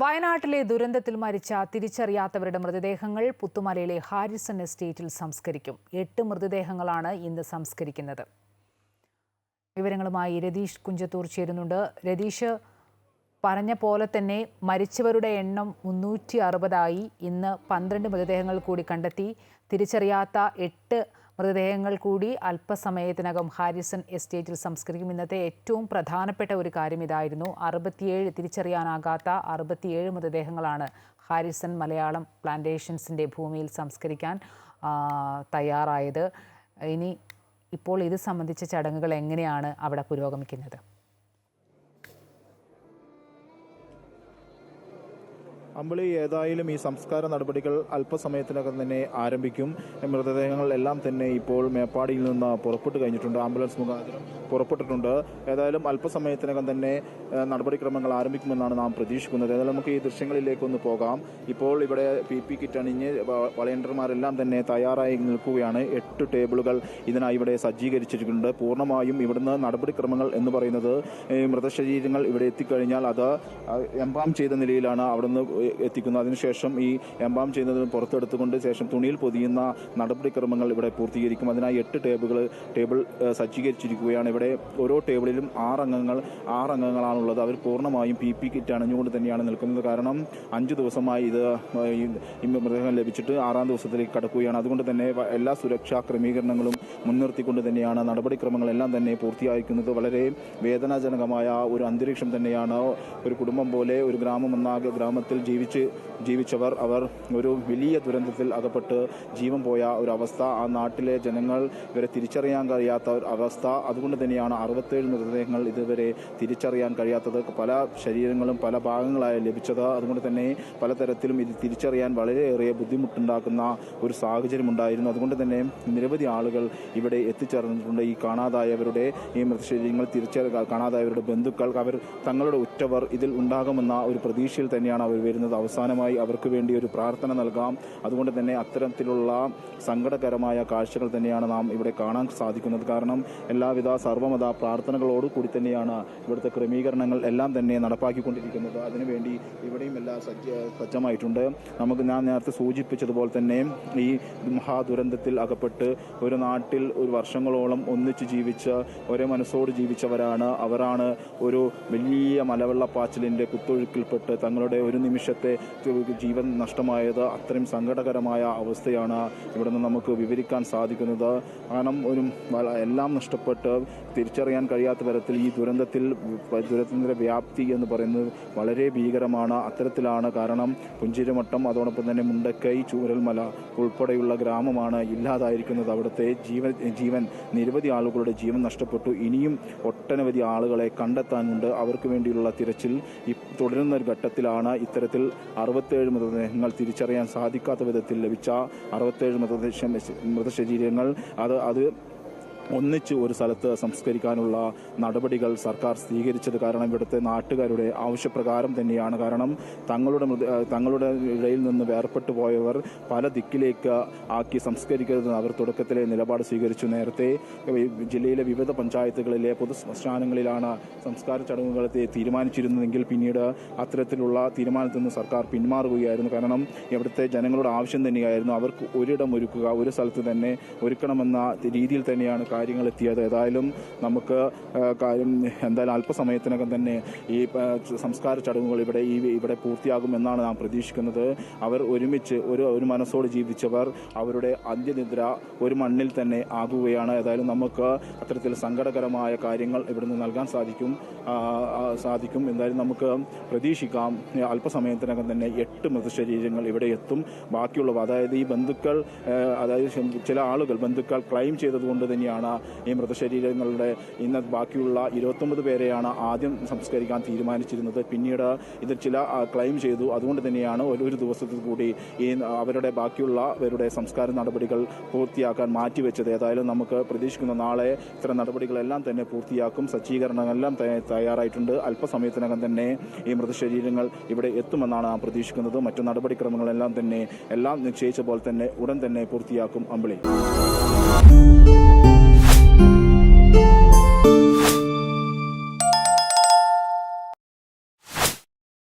വയനാട്ടിലെ ദുരന്തത്തിൽ മരിച്ച തിരിച്ചറിയാത്തവരുടെ മൃതദേഹങ്ങൾ പുത്തുമലയിലെ ഹാരിസൺ എസ്റ്റേറ്റിൽ സംസ്കരിക്കും. എട്ട് മൃതദേഹങ്ങളാണ് ഇന്ന് സംസ്കരിക്കുന്നത്. വിവരങ്ങളുമായി രതീഷ് കുഞ്ചത്തൂർ ചേരുന്നുണ്ട്. രതീഷ് പറഞ്ഞ പോലെ തന്നെ മരിച്ചവരുടെ എണ്ണം മുന്നൂറ്റി അറുപതായി. ഇന്ന് പന്ത്രണ്ട് മൃതദേഹങ്ങൾ കൂടി കണ്ടെത്തി. തിരിച്ചറിയാത്ത എട്ട് മൃതദേഹങ്ങൾ കൂടി അല്പസമയത്തിനകം ഹാരിസൺ എസ്റ്റേറ്റിൽ സംസ്കരിക്കും. ഇന്നത്തെ ഏറ്റവും പ്രധാനപ്പെട്ട ഒരു കാര്യം ഇതായിരുന്നു. അറുപത്തിയേഴ് തിരിച്ചറിയാനാകാത്ത അറുപത്തിയേഴ് മൃതദേഹങ്ങളാണ് ഹാരിസൺ മലയാളം പ്ലാന്റേഷൻസിന്റെ ഭൂമിയിൽ സംസ്കരിക്കാൻ തയ്യാറായത്. ഇനി ഇപ്പോൾ ഇത് സംബന്ധിച്ച ചടങ്ങുകൾ എങ്ങനെയാണ് അവിടെ പുരോഗമിക്കുന്നത്? അമ്പിളി ഏതായാലും ഈ സംസ്കാര നടപടികൾ അല്പസമയത്തിനകം തന്നെ ആരംഭിക്കും. മൃതദേഹങ്ങൾ എല്ലാം തന്നെ ഇപ്പോൾ മേപ്പാടിയിൽ നിന്ന് പുറപ്പെട്ടു കഴിഞ്ഞിട്ടുണ്ട്. ആംബുലൻസ് മുഖാന്തരം പുറപ്പെട്ടിട്ടുണ്ട്. ഏതായാലും അല്പസമയത്തിനകം തന്നെ നടപടിക്രമങ്ങൾ ആരംഭിക്കുമെന്നാണ് നാം പ്രതീക്ഷിക്കുന്നത്. ഏതായാലും നമുക്ക് ഈ ദൃശ്യങ്ങളിലേക്ക് ഒന്ന് പോകാം. ഇപ്പോൾ ഇവിടെ പി പി കിറ്റ് അണിഞ്ഞ് വളയണ്ടർമാരെല്ലാം തന്നെ തയ്യാറായി നിൽക്കുകയാണ്. എട്ട് ടേബിളുകൾ ഇതിനായി ഇവിടെ സജ്ജീകരിച്ചിട്ടുണ്ട്. പൂർണമായും ഇവിടുന്ന് നടപടിക്രമങ്ങൾ എന്ന് പറയുന്നത് മൃതശരീരങ്ങൾ ഇവിടെ എത്തിക്കഴിഞ്ഞാൽ അത് എംബാം ചെയ്ത നിലയിലാണ് അവിടുന്ന് എത്തിക്കുന്നത് അതിനുശേഷം ഈ എംബാം ചെയ്യുന്നതിന് പുറത്തെടുത്തുകൊണ്ട് ശേഷം തുണിയിൽ പൊതിയുന്ന നടപടിക്രമങ്ങൾ ഇവിടെ പൂർത്തീകരിക്കും. അതിനായി എട്ട് ടേബിളുകൾ ടേബിൾ സജ്ജീകരിച്ചിരിക്കുകയാണ്. ഇവിടെ ഓരോ ടേബിളിലും ആറംഗങ്ങൾ ആറംഗങ്ങളാണുള്ളത്. അവർ പൂർണമായും പി പി കിറ്റ് അണിഞ്ഞുകൊണ്ട് തന്നെയാണ് നിൽക്കുന്നത്. കാരണം അഞ്ച് ദിവസമായി ഇത് മൃതദേഹം ലഭിച്ചിട്ട് ആറാം ദിവസത്തിലേക്ക് കടക്കുകയാണ്. അതുകൊണ്ട് തന്നെ എല്ലാ സുരക്ഷാ ക്രമീകരണങ്ങളും മുൻനിർത്തിക്കൊണ്ട് തന്നെയാണ് നടപടിക്രമങ്ങളെല്ലാം തന്നെ പൂർത്തിയാക്കുന്നത് വളരെ വേദനാജനകമായ ഒരു അന്തരീക്ഷം തന്നെയാണ് ഒരു കുടുംബം പോലെ ഒരു ഗ്രാമം ഒന്നാകെ ഗ്രാമത്തിൽ ജീവിച്ച് ജീവിച്ചവർ അവർ ഒരു വലിയ ദുരന്തത്തിൽ അകപ്പെട്ട് ജീവൻ പോയ ഒരു അവസ്ഥ ആ നാട്ടിലെ ജനങ്ങൾ ഇവരെ തിരിച്ചറിയാൻ കഴിയാത്ത ഒരു അവസ്ഥ. അതുകൊണ്ട് തന്നെയാണ് അറുപത്തേഴ് മൃതദേഹങ്ങൾ ഇതുവരെ തിരിച്ചറിയാൻ കഴിയാത്തത്. പല ശരീരങ്ങളും പല ഭാഗങ്ങളായി ലഭിച്ചത്. അതുകൊണ്ട് തന്നെ പലതരത്തിലും ഇത് തിരിച്ചറിയാൻ വളരെയേറെ ബുദ്ധിമുട്ടുണ്ടാക്കുന്ന ഒരു സാഹചര്യം ഉണ്ടായിരുന്നു. അതുകൊണ്ട് തന്നെ നിരവധി ആളുകൾ ഇവിടെ എത്തിച്ചേർന്നിട്ടുണ്ട്. ഈ കാണാതായവരുടെ ഈ മൃതശരീരങ്ങൾ തിരിച്ചറി കാണാതായവരുടെ ബന്ധുക്കൾ അവർ തങ്ങളുടെ ഉറ്റവർ ഇതിൽ ഉണ്ടാകുമെന്ന ഒരു പ്രതീക്ഷയിൽ തന്നെയാണ് അവർ വരുന്നത്. അവസാനമായി അവർക്ക് വേണ്ടി ഒരു പ്രാർത്ഥന നൽകാം. അതുകൊണ്ട് തന്നെ അത്തരത്തിലുള്ള സങ്കടകരമായ കാഴ്ചകൾ തന്നെയാണ് നാം ഇവിടെ കാണാൻ സാധിക്കുന്നത്. കാരണം എല്ലാവിധ സർവമത പ്രാർത്ഥനകളോട് കൂടി തന്നെയാണ് ഇവിടുത്തെ ക്രമീകരണങ്ങൾ എല്ലാം തന്നെ നടപ്പാക്കിക്കൊണ്ടിരിക്കുന്നത്. അതിനുവേണ്ടി ഇവിടെയും എല്ലാം സജ്ജ സജ്ജമായിട്ടുണ്ട്. നമുക്ക് ഞാൻ നേരത്തെ സൂചിപ്പിച്ചതുപോലെ തന്നെ ഈ മഹാദുരന്തത്തിൽ അകപ്പെട്ട് ഒരു നാട്ടിൽ ഒരു വർഷങ്ങളോളം ഒന്നിച്ച് ജീവിച്ച് ഒരേ മനസ്സോട് ജീവിച്ചവരാണ്. അവരാണ് ഒരു വലിയ മലവെള്ളപ്പാച്ചിലിന്റെ കുത്തൊഴുക്കിൽപ്പെട്ട് തങ്ങളുടെ ഒരു നിമിഷത്തെ ജീവൻ നഷ്ടമായത് അത്രയും സങ്കടകരമായ അവസ്ഥയാണ് ഇവിടെ നിന്ന് നമുക്ക് വിവരിക്കാൻ സാധിക്കുന്നത്. കാരണം ഒരു എല്ലാം നഷ്ടപ്പെട്ട് തിരിച്ചറിയാൻ കഴിയാത്ത തരത്തിൽ ഈ ദുരന്തത്തിൽ ദുരന്തത്തിന്റെ വ്യാപ്തി എന്ന് പറയുന്നത് വളരെ ഭീകരമാണ് അത്തരത്തിലാണ്. കാരണം പുഞ്ചിരിമട്ടം അതോടൊപ്പം തന്നെ മുണ്ടക്കൈ ചൂരൽമല ഉൾപ്പെടെയുള്ള ഗ്രാമമാണ് ഇല്ലാതായിരിക്കുന്നത് അവിടുത്തെ ജീവൻ ജീവൻ. നിരവധി ആളുകളുടെ ജീവൻ നഷ്ടപ്പെട്ടു. ഇനിയും ഒട്ടനവധി ആളുകളെ കണ്ടെത്താനുണ്ട്. അവർക്ക് വേണ്ടിയുള്ള തിരച്ചിൽ തുടരുന്ന ഒരു ഘട്ടത്തിലാണ് ഇത്തരത്തിൽ അറുപത്തേഴ് മൃതദേഹങ്ങൾ തിരിച്ചറിയാൻ സാധിക്കാത്ത വിധത്തിൽ ലഭിച്ച അറുപത്തേഴ് മൃതദേഹ മൃതശരീരങ്ങൾ. അത് അത് ഒന്നിച്ച് ഒരു സ്ഥലത്ത് സംസ്കരിക്കാനുള്ള നടപടികൾ സർക്കാർ സ്വീകരിച്ചത് കാരണം ഇവിടുത്തെ നാട്ടുകാരുടെ ആവശ്യപ്രകാരം തന്നെയാണ്. കാരണം തങ്ങളുടെ തങ്ങളുടെ ഇടയിൽ നിന്ന് വേർപെട്ടു പോയവർ പല ദിക്കിലേക്ക് ആക്കി സംസ്കരിക്കരുതെന്ന് അവർ തുടക്കത്തിലെ നിലപാട് സ്വീകരിച്ചു. നേരത്തെ ജില്ലയിലെ വിവിധ പഞ്ചായത്തുകളിലെ പൊതു ശ്മശാനങ്ങളിലാണ് സംസ്കാര ചടങ്ങുകൾ തീരുമാനിച്ചിരുന്നതെങ്കിൽ പിന്നീട് അത്തരത്തിലുള്ള തീരുമാനത്തിൽ നിന്ന് സർക്കാർ പിന്മാറുകയായിരുന്നു. കാരണം ഇവിടുത്തെ ജനങ്ങളുടെ ആവശ്യം തന്നെയായിരുന്നു. അവർക്ക് ഒരിടം ഒരുക്കുക ഒരു സ്ഥലത്ത് തന്നെ ഒരുക്കണമെന്ന രീതിയിൽ തന്നെയാണ് കാര്യങ്ങൾ എത്തിയത്. ഏതായാലും നമുക്ക് കാര്യം എന്തായാലും അല്പസമയത്തിനകം തന്നെ ഈ സംസ്കാര ചടങ്ങുകൾ ഇവിടെ ഈ ഇവിടെ പൂർത്തിയാകുമെന്നാണ് നാം പ്രതീക്ഷിക്കുന്നത്. അവർ ഒരുമിച്ച് ഒരു ഒരു മനസ്സോട് ജീവിച്ചവർ അവരുടെ അന്ത്യനിദ്ര ഒരു മണ്ണിൽ തന്നെ ആകുകയാണ്. ഏതായാലും നമുക്ക് അത്തരത്തിൽ സങ്കടകരമായ കാര്യങ്ങൾ ഇവിടുന്ന് നൽകാൻ സാധിക്കും. സാധിക്കും. എന്തായാലും നമുക്ക് പ്രതീക്ഷിക്കാം. അല്പസമയത്തിനകം തന്നെ എട്ട് മൃതശരീരങ്ങൾ ഇവിടെ എത്തും. ബാക്കിയുള്ളവ അതായത് ഈ ബന്ധുക്കൾ അതായത് ചില ആളുകൾ ബന്ധുക്കൾ ക്ലെയിം ചെയ്തതുകൊണ്ട് തന്നെയാണ് ഈ മൃതശരീരങ്ങളുടെ ഇന്ന് ബാക്കിയുള്ള ഇരുപത്തൊമ്പത് പേരെയാണ് ആദ്യം സംസ്കരിക്കാൻ തീരുമാനിച്ചിരുന്നത്. പിന്നീട് ഇത് ചില ക്ലെയിം ചെയ്തു. അതുകൊണ്ട് തന്നെയാണ് ഒരു ദിവസത്തിൽ കൂടി ഈ അവരുടെ ബാക്കിയുള്ളവരുടെ സംസ്കാര നടപടികൾ പൂർത്തിയാക്കാൻ മാറ്റിവെച്ചത്. ഏതായാലും നമുക്ക് പ്രതീക്ഷിക്കുന്ന നാളെ ഇത്തരം നടപടികളെല്ലാം തന്നെ പൂർത്തിയാക്കും. സജ്ജീകരണങ്ങളെല്ലാം തയ്യ- തയ്യാറായിട്ടുണ്ട്. അല്പസമയത്തിനകം തന്നെ ഈ മൃതശരീരങ്ങൾ ഇവിടെ എത്തുമെന്നാണ് പ്രതീക്ഷിക്കുന്നത്. മറ്റു നടപടിക്രമങ്ങളെല്ലാം തന്നെ എല്ലാം നിശ്ചയിച്ച പോലെ തന്നെ ഉടൻ തന്നെ പൂർത്തിയാക്കും അമ്പിളി. Thank you.